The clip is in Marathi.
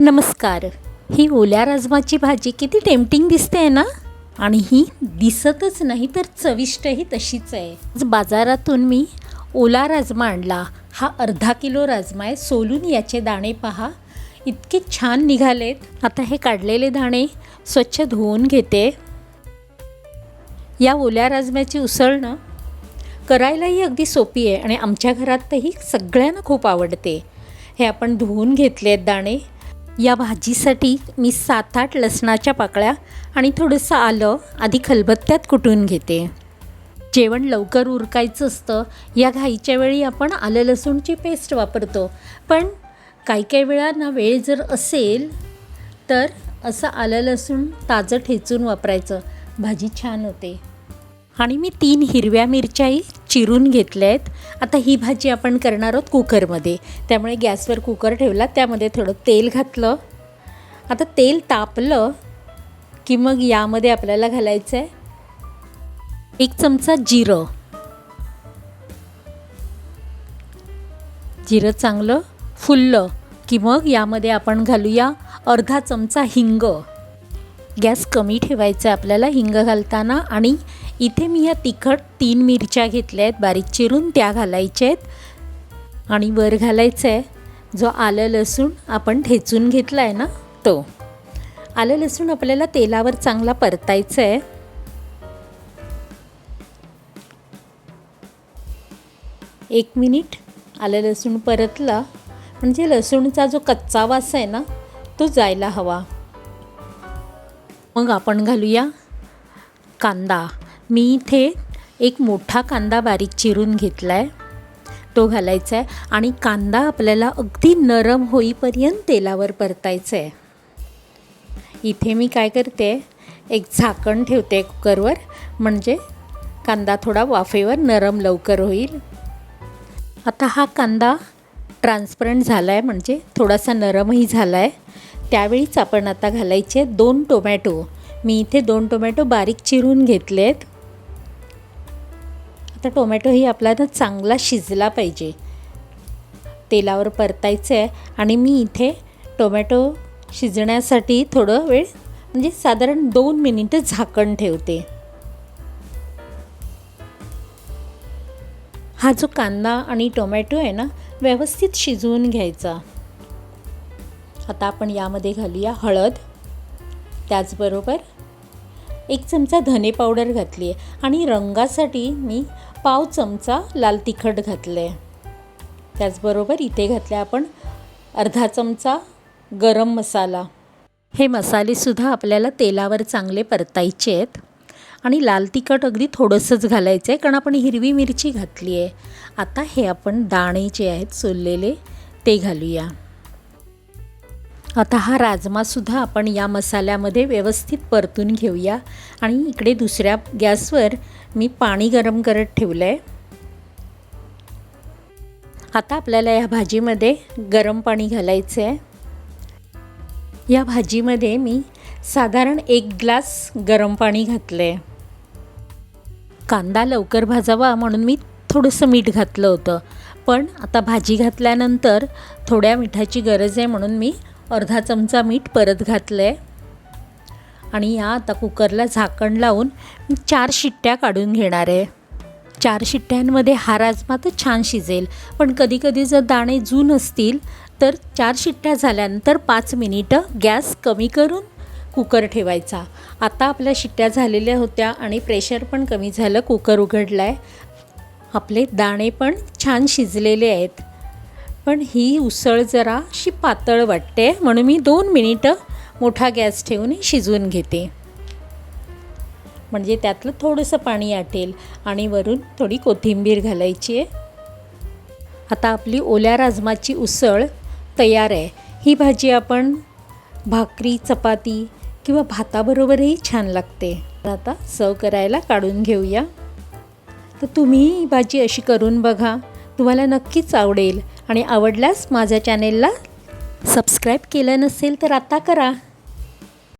नमस्कार. ही ओल्या राजमाची भाजी किती टेम्पटिंग दिसते आहे ना? आणि ही दिसतच नाही तर चविष्टही तशीच आहे. आज बाजारातून मी ओला राजमा आणला. हा अर्धा किलो राजमा आहे. सोलून याचे दाणे पहा. इतके छान निघालेत. आता हे काढलेले दाणे स्वच्छ धुवून घेते. या ओल्या राजम्याची उसळ ना करायलाही अगदी सोपी आहे आणि आमच्या घरातही सगळ्यांना खूप आवडते. हे आपण धुवून घेतले आहेत दाणे. या भाजीसाठी मी सात आठ लसणाच्या पाकळ्या आणि थोडंसं आलं आधी खलबत्त्यात कुटून घेते. जेवण लवकर उरकायचं असतं. या घाईच्या वेळी आपण आलं लसूणची पेस्ट वापरतो. पण काही काही वेळा ना वेळ जर असेल तर असं आलं लसूण ताजं ठेचून वापरायचं. भाजी छान होते. आणि मी तीन हिरव्या मिरच्याही चिरून घेतले आहेत आता ही भाजी आपण करणार आहोत कुकरमध्ये. त्यामुळे गॅसवर कुकर ठेवला त्यामध्ये थोडं तेल घातलं. आता तेल तापलं की मग यामध्ये आपल्याला घालायचं आहे एक चमचा जिरं. जिरं चांगलं फुललं की मग यामध्ये आपण घालूया अर्धा चमचा हिंग. गॅस कमी ठेवायचा आहे आपल्याला हिंग घालताना. आणि इथे मी ह्या तिखट तीन मिरच्या घेतल्या आहेत बारीक चिरून त्या घालायच्या आहेत. आणि वर घालायचं आहे जो आलं लसूण आपण ठेचून घेतला आहे ना तो. आलं लसूण आपल्याला तेलावर चांगला परतायचं आहे एक मिनिट. आलं लसूण परतला. म्हणजे लसूणचा जो कच्चा वास आहे ना तो जायला हवा. मग आपण घालूया कांदा. मी इथे एक मोठा कांदा बारीक चिरून घेतला आहे तो घालायचा आहे आणि कांदा आपल्याला अगदी नरम होईपर्यंत तेलावर परतायचं आहे इथे मी काय करते एक झाकण ठेवते कुकरवर म्हणजे कांदा थोडा वाफेवर नरम लवकर होईल. आता हा कांदा ट्रान्सपरंट झाला आहे म्हणजे थोडासा नरमही झाला आहे त्यावेळीच आपण आता घालायचे दोन टोमॅटो. मी इथे दोन टोमॅटो बारीक चिरून घेतले आहेत आता टोमॅटोही आपल्याला चांगला शिजला पाहिजे. तेलावर परतायचं आहे आणि मी इथे टोमॅटो शिजण्यासाठी थोडं वेळ म्हणजे साधारण दोन मिनिटं झाकण ठेवते. हा जो कांदा आणि टोमॅटो आहे ना व्यवस्थित शिजवून घ्यायचा. आता आपण यामध्ये घालूया हळद. त्याचबरोबर एक चमचा धने पावडर घातली आहे आणि रंगासाठी मी पाव चमचा लाल तिखट घातलं आहे त्याचबरोबर इथे घातले आपण अर्धा चमचा गरम मसाला. हे मसालेसुद्धा आपल्याला तेलावर चांगले परतायचे आहेत आणि लाल तिखट अगदी थोडंसंच घालायचं आहे कारण आपण हिरवी मिरची घातली आहे आता हे आपण दाणे जे आहेत सोललेले ते घालूया. आता हा राजमासुद्धा आपण या मसाल्यामध्ये व्यवस्थित परतून घेऊया. आणि इकडे दुसऱ्या गॅसवर मी पाणी गरम करत ठेवलं आहे आता आपल्याला या भाजीमध्ये गरम पाणी घालायचं आहे या भाजीमध्ये मी साधारण एक ग्लास गरम पाणी घातलं आहे कांदा लवकर भाजावा म्हणून मी थोडंसं मीठ घातलं होतं. पण आता भाजी घातल्यानंतर थोड्या मिठाची गरज आहे म्हणून मी अर्धा चमचा मीठ परत घातलं आहे आणि या आता कुकरला झाकण लावून मी चार शिट्ट्या काढून घेणार आहे. चार शिट्ट्यांमध्ये हा राजमा तर छान शिजेल. पण कधीकधी जर दाणे जून असतील तर चार शिट्ट्या झाल्यानंतर पाच मिनिटं गॅस कमी करून कुकर ठेवायचा. आता आपल्या शिट्ट्या झालेल्या होत्या आणि प्रेशर पण कमी झालं कुकर उघडला आहे आपले दाणे पण छान शिजलेले आहेत. पण ही उसळ जरा अशी पातळ वाटते म्हणून मी दोन मिनिटं मोठा गॅस ठेवून शिजवून घेते. म्हणजे त्यातलं थोडंसं पाणी आटेल आणि वरून थोडी कोथिंबीर घालायची आहे. आता आपली ओल्या राजमाची उसळ तयार आहे. ही भाजी आपण भाकरी चपाती किंवा भाताबरोबरही छान लागते. आता सर्व करायला काढून घेऊया. तर तुम्ही ही भाजी अशी करून बघा. तुम्हाला नक्कीच आवडेल. आणि आवडल्यास माझ्या चॅनेलला सबस्क्राईब केलं नसेल तर आता करा.